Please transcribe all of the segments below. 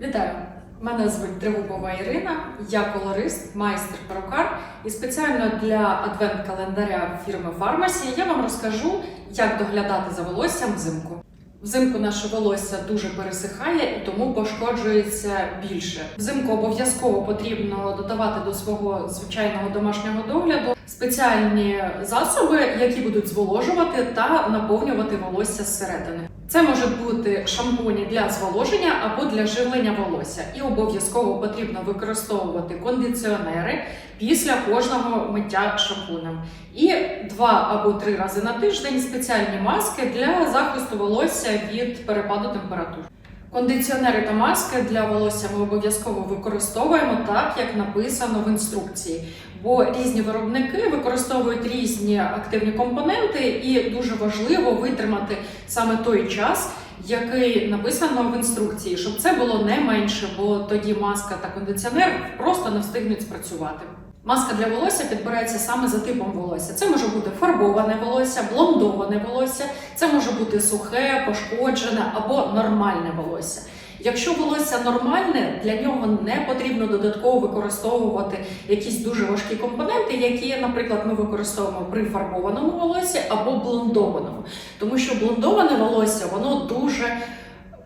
Вітаю! Мене звуть Тригубова Ірина, я колорист, майстер перукар і спеціально для адвент-календаря фірми Фармасі я вам розкажу, як доглядати за волоссям взимку. Взимку наше волосся дуже пересихає і тому пошкоджується більше. Взимку обов'язково потрібно додавати до свого звичайного домашнього догляду спеціальні засоби, які будуть зволожувати та наповнювати волосся зсередини. Це можуть бути шампуні для зволоження або для живлення волосся, і обов'язково потрібно використовувати кондиціонери після кожного миття шампунем. І два або три рази на тиждень спеціальні маски для захисту волосся від перепаду температур. Кондиціонери та маски для волосся ми обов'язково використовуємо так, як написано в інструкції. Бо різні виробники використовують різні активні компоненти, і дуже важливо витримати саме той час, який написано в інструкції, щоб це було не менше, бо тоді маска та кондиціонер просто не встигнуть спрацювати. Маска для волосся підбирається саме за типом волосся. Це може бути фарбоване волосся, блондоване волосся, це може бути сухе, пошкоджене або нормальне волосся. Якщо волосся нормальне, для нього не потрібно додатково використовувати якісь дуже важкі компоненти, які, наприклад, ми використовуємо при фарбованому волоссі або блондованому. Тому що блондоване волосся воно дуже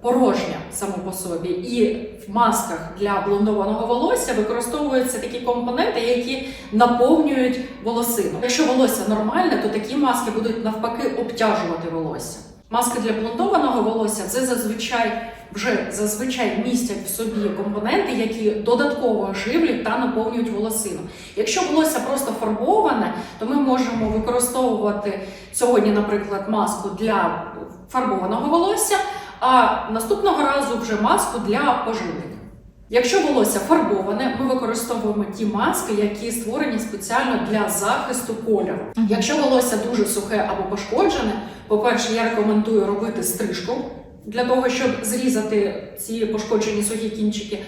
порожня само по собі, і масках для блондованого волосся використовуються такі компоненти, які наповнюють волосину. Якщо волосся нормальне, то такі маски будуть навпаки обтяжувати волосся. Маски для блондованого волосся це зазвичай вже зазвичай містять в собі компоненти, які додатково живлять та наповнюють волосину. Якщо волосся просто фарбоване, то ми можемо використовувати сьогодні, наприклад, маску для фарбованого волосся, а наступного разу вже маску для поживлення. Якщо волосся фарбоване, ми використовуємо ті маски, які створені спеціально для захисту кольору. Якщо волосся дуже сухе або пошкоджене, по-перше, я рекомендую робити стрижку для того, щоб зрізати ці пошкоджені сухі кінчики.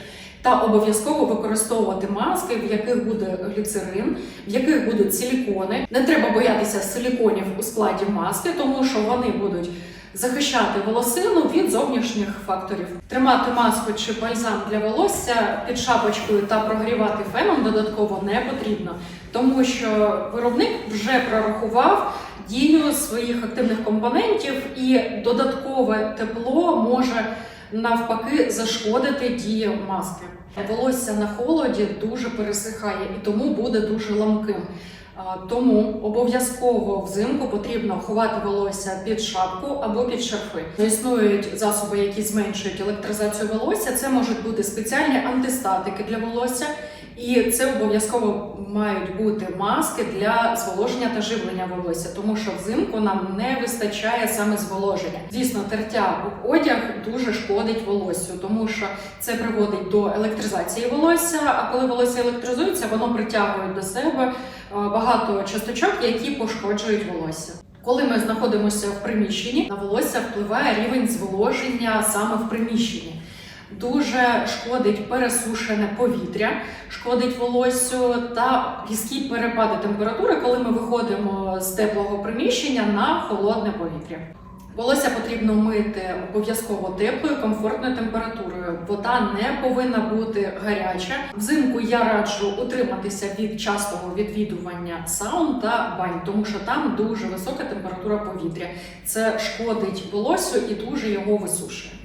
Та обов'язково використовувати маски, в яких буде гліцерин, в яких будуть силікони. Не треба боятися силіконів у складі маски, тому що вони будуть захищати волосину від зовнішніх факторів. Тримати маску чи бальзам для волосся під шапочкою та прогрівати феном додатково не потрібно, тому що виробник вже прорахував дію своїх активних компонентів, і додаткове тепло може навпаки зашкодити дії маски. Волосся на холоді дуже пересихає і тому буде дуже ламким. Тому обов'язково взимку потрібно ховати волосся під шапку або під шарфи. Існують засоби, які зменшують електризацію волосся. Це можуть бути спеціальні антистатики для волосся, і це обов'язково мають бути маски для зволоження та живлення волосся, тому що взимку нам не вистачає саме зволоження. Звісно, тертя об одяг дуже шкодить волоссю, тому що це приводить до електризації волосся. А коли волосся електризується, воно притягує до себе е, багато часточок, які пошкоджують волосся. Коли ми знаходимося в приміщенні, на волосся впливає рівень зволоження саме в приміщенні. Дуже шкодить пересушене повітря, шкодить волоссю та різкі перепади температури, коли ми виходимо з теплого приміщення на холодне повітря. Волосся потрібно мити обов'язково теплою, комфортною температурою. Вода не повинна бути гаряча. Взимку я раджу утриматися від частого відвідування саун та бань, тому що там дуже висока температура повітря. Це шкодить волоссю і дуже його висушує.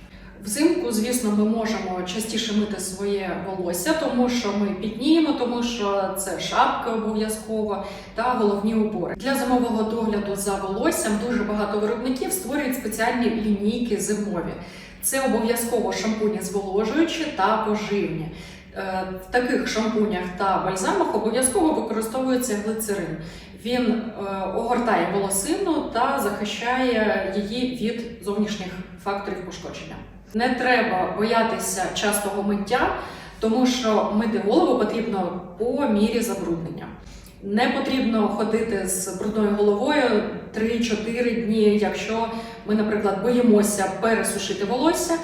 Взимку, звісно, ми можемо частіше мити своє волосся, тому що ми підніємо, тому що це шапка обов'язково та головні убори. Для зимового догляду за волоссям дуже багато виробників створюють спеціальні лінійки зимові. Це обов'язково шампуні зволожуючі та поживні. Е, В таких шампунях та бальзамах обов'язково використовується глицерин. Він е, огортає волосину та захищає її від зовнішніх факторів пошкодження. Не треба боятися частого миття, тому що мити голову потрібно по мірі забруднення. Не потрібно ходити з брудною головою 3-4 дні, якщо ми, наприклад, боїмося пересушити волосся.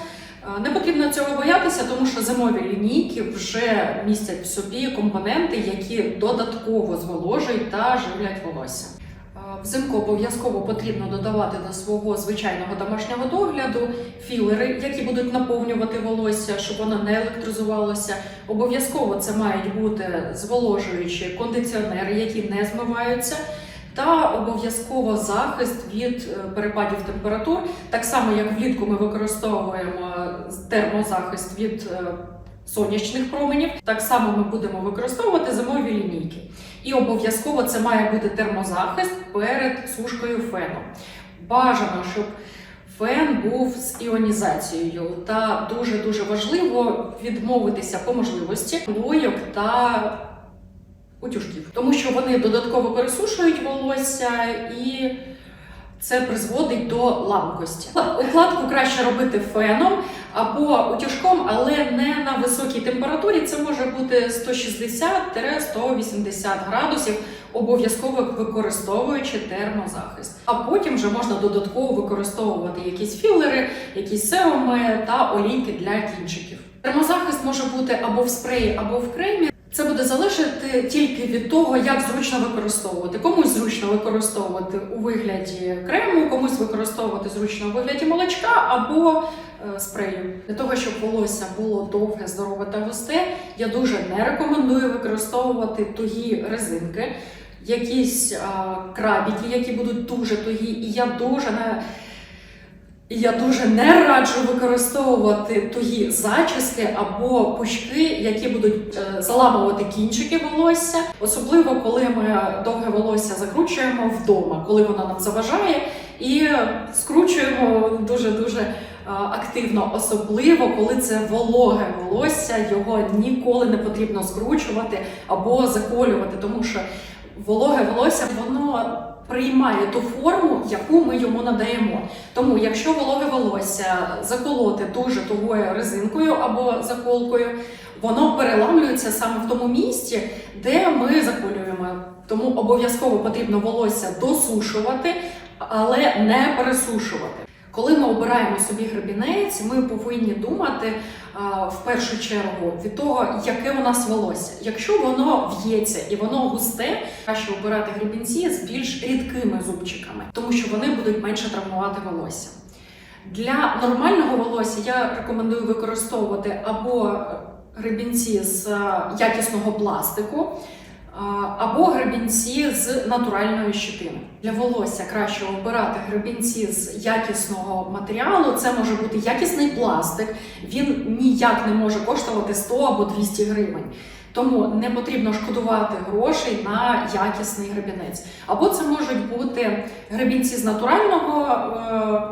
Е, Не потрібно цього боятися, тому що зимові лінійки вже містять в собі компоненти, які додатково зволожують та живлять волосся. Взимку обов'язково потрібно додавати до свого звичайного домашнього догляду філери, які будуть наповнювати волосся, щоб воно не електризувалося. Обов'язково це мають бути зволожуючі кондиціонери, які не змиваються. Та обов'язково захист від е, перепадів температур, так само як влітку ми використовуємо термозахист від е, сонячних променів, так само ми будемо використовувати зимові лінійки. І обов'язково це має бути термозахист перед сушкою фену. Бажано, щоб фен був з іонізацією, та дуже дуже важливо відмовитися по можливості плойок та утюжків, тому що вони додатково пересушують волосся і. Це призводить до ламкості. Укладку краще робити феном або утюжком, але не на високій температурі. Це може бути 160-180 градусів, обов'язково використовуючи термозахист. А потім вже можна додатково використовувати якісь філери, якісь серуми та олійки для кінчиків. Термозахист може бути або в спреї, або в кремі. Це буде залежати тільки від того, як зручно використовувати. Комусь зручно використовувати у вигляді крему, комусь використовувати зручно у вигляді молочка або е, спрею. Для того, щоб волосся було довге, здорове та густе, я дуже не рекомендую використовувати тугі резинки, якісь а, крабіки, які будуть дуже тугі, і я дуже не. І Я дуже не раджу використовувати тугі зачіски або пучки, які будуть е, заламувати кінчики волосся, особливо коли ми довге волосся закручуємо вдома, коли воно нам заважає, і скручуємо дуже дуже активно, особливо коли це вологе волосся, його ніколи не потрібно скручувати або заколювати, тому що вологе волосся воно приймає ту форму, яку ми йому надаємо. Тому, якщо вологе волосся заколоти дуже тугою резинкою або заколкою, воно переламлюється саме в тому місці, де ми заколюємо. Тому обов'язково потрібно волосся досушувати, але не пересушувати. Коли ми обираємо собі гребінець, ми повинні думати а, в першу чергу від того, яке у нас волосся. Якщо воно в'ється і воно густе, краще обирати гребінці з більш рідкими зубчиками, тому що вони будуть менше травмувати волосся. Для нормального волосся я рекомендую використовувати або гребінці з якісного пластику. Або гребінці з натуральної щитини. Для волосся краще обирати гребінці з якісного матеріалу. Це може бути якісний пластик, він ніяк не може коштувати 100 або 200 гривень. Тому не потрібно шкодувати грошей на якісний гребінець. Або це можуть бути гребінці з натурального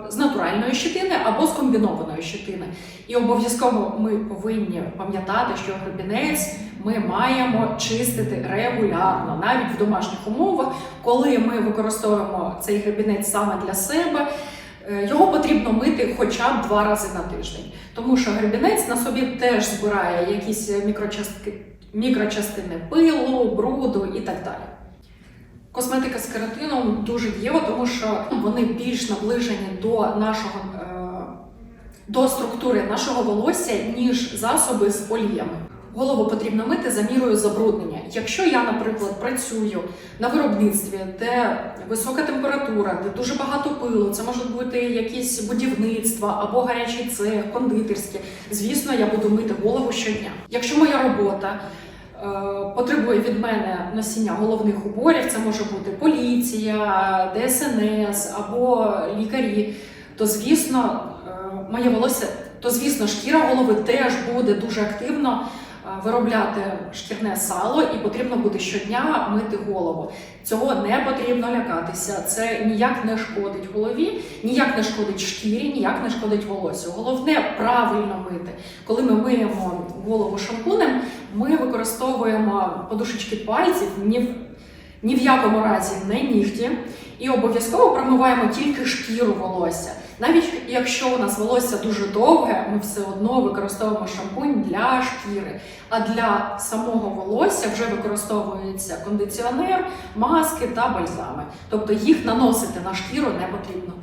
е, з натуральної щитини або з комбінованої щитини. І обов'язково ми повинні пам'ятати, що гребінець ми маємо чистити регулярно, навіть в домашніх умовах, коли ми використовуємо цей гребінець саме для себе. е, Його потрібно мити хоча б два рази на тиждень, тому що гребінець на собі теж збирає якісь мікрочастки, мікрочастини пилу, бруду і так далі. Косметика з кератином дуже дієва, тому що вони більш наближені до нашого е, до структури нашого волосся, ніж засоби з оліями. Голову потрібно мити за мірою забруднення. Якщо я, наприклад, працюю на виробництві, де висока температура, де дуже багато пилу, це можуть бути якісь будівництва або гарячий цех, кондитерські. Звісно, я буду мити голову щодня. Якщо моя робота е, потребує від мене носіння головних уборів, це може бути поліція, ДСНС або лікарі, то звісно, е, моє волосся, то звісно, шкіра голови теж буде дуже активно виробляти шкірне сало, і потрібно буде щодня мити голову. Цього не потрібно лякатися. Це ніяк не шкодить голові, ніяк не шкодить шкірі, ніяк не шкодить волосю. Головне правильно мити. Коли ми миємо голову шампунем, ми використовуємо подушечки пальців ні в, ні в якому разі не нігті, і обов'язково промиваємо тільки шкіру волосся. Навіть якщо у нас волосся дуже довге, ми все одно використовуємо шампунь для шкіри. А для самого волосся вже використовується кондиціонер, маски та бальзами. Тобто їх наносити на шкіру не потрібно.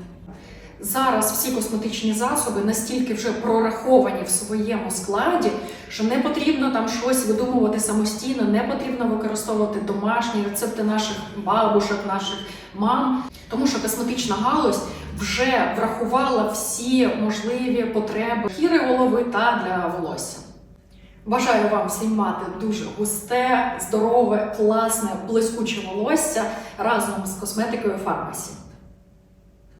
Зараз всі косметичні засоби настільки вже прораховані в своєму складі, що не потрібно там щось видумувати самостійно, не потрібно використовувати домашні рецепти наших бабушок, наших мам, тому що косметична галузь вже врахувала всі можливі потреби шкіри голови та для волосся. Бажаю вам всім мати дуже густе, здорове, класне, блискуче волосся разом з косметикою фармасі.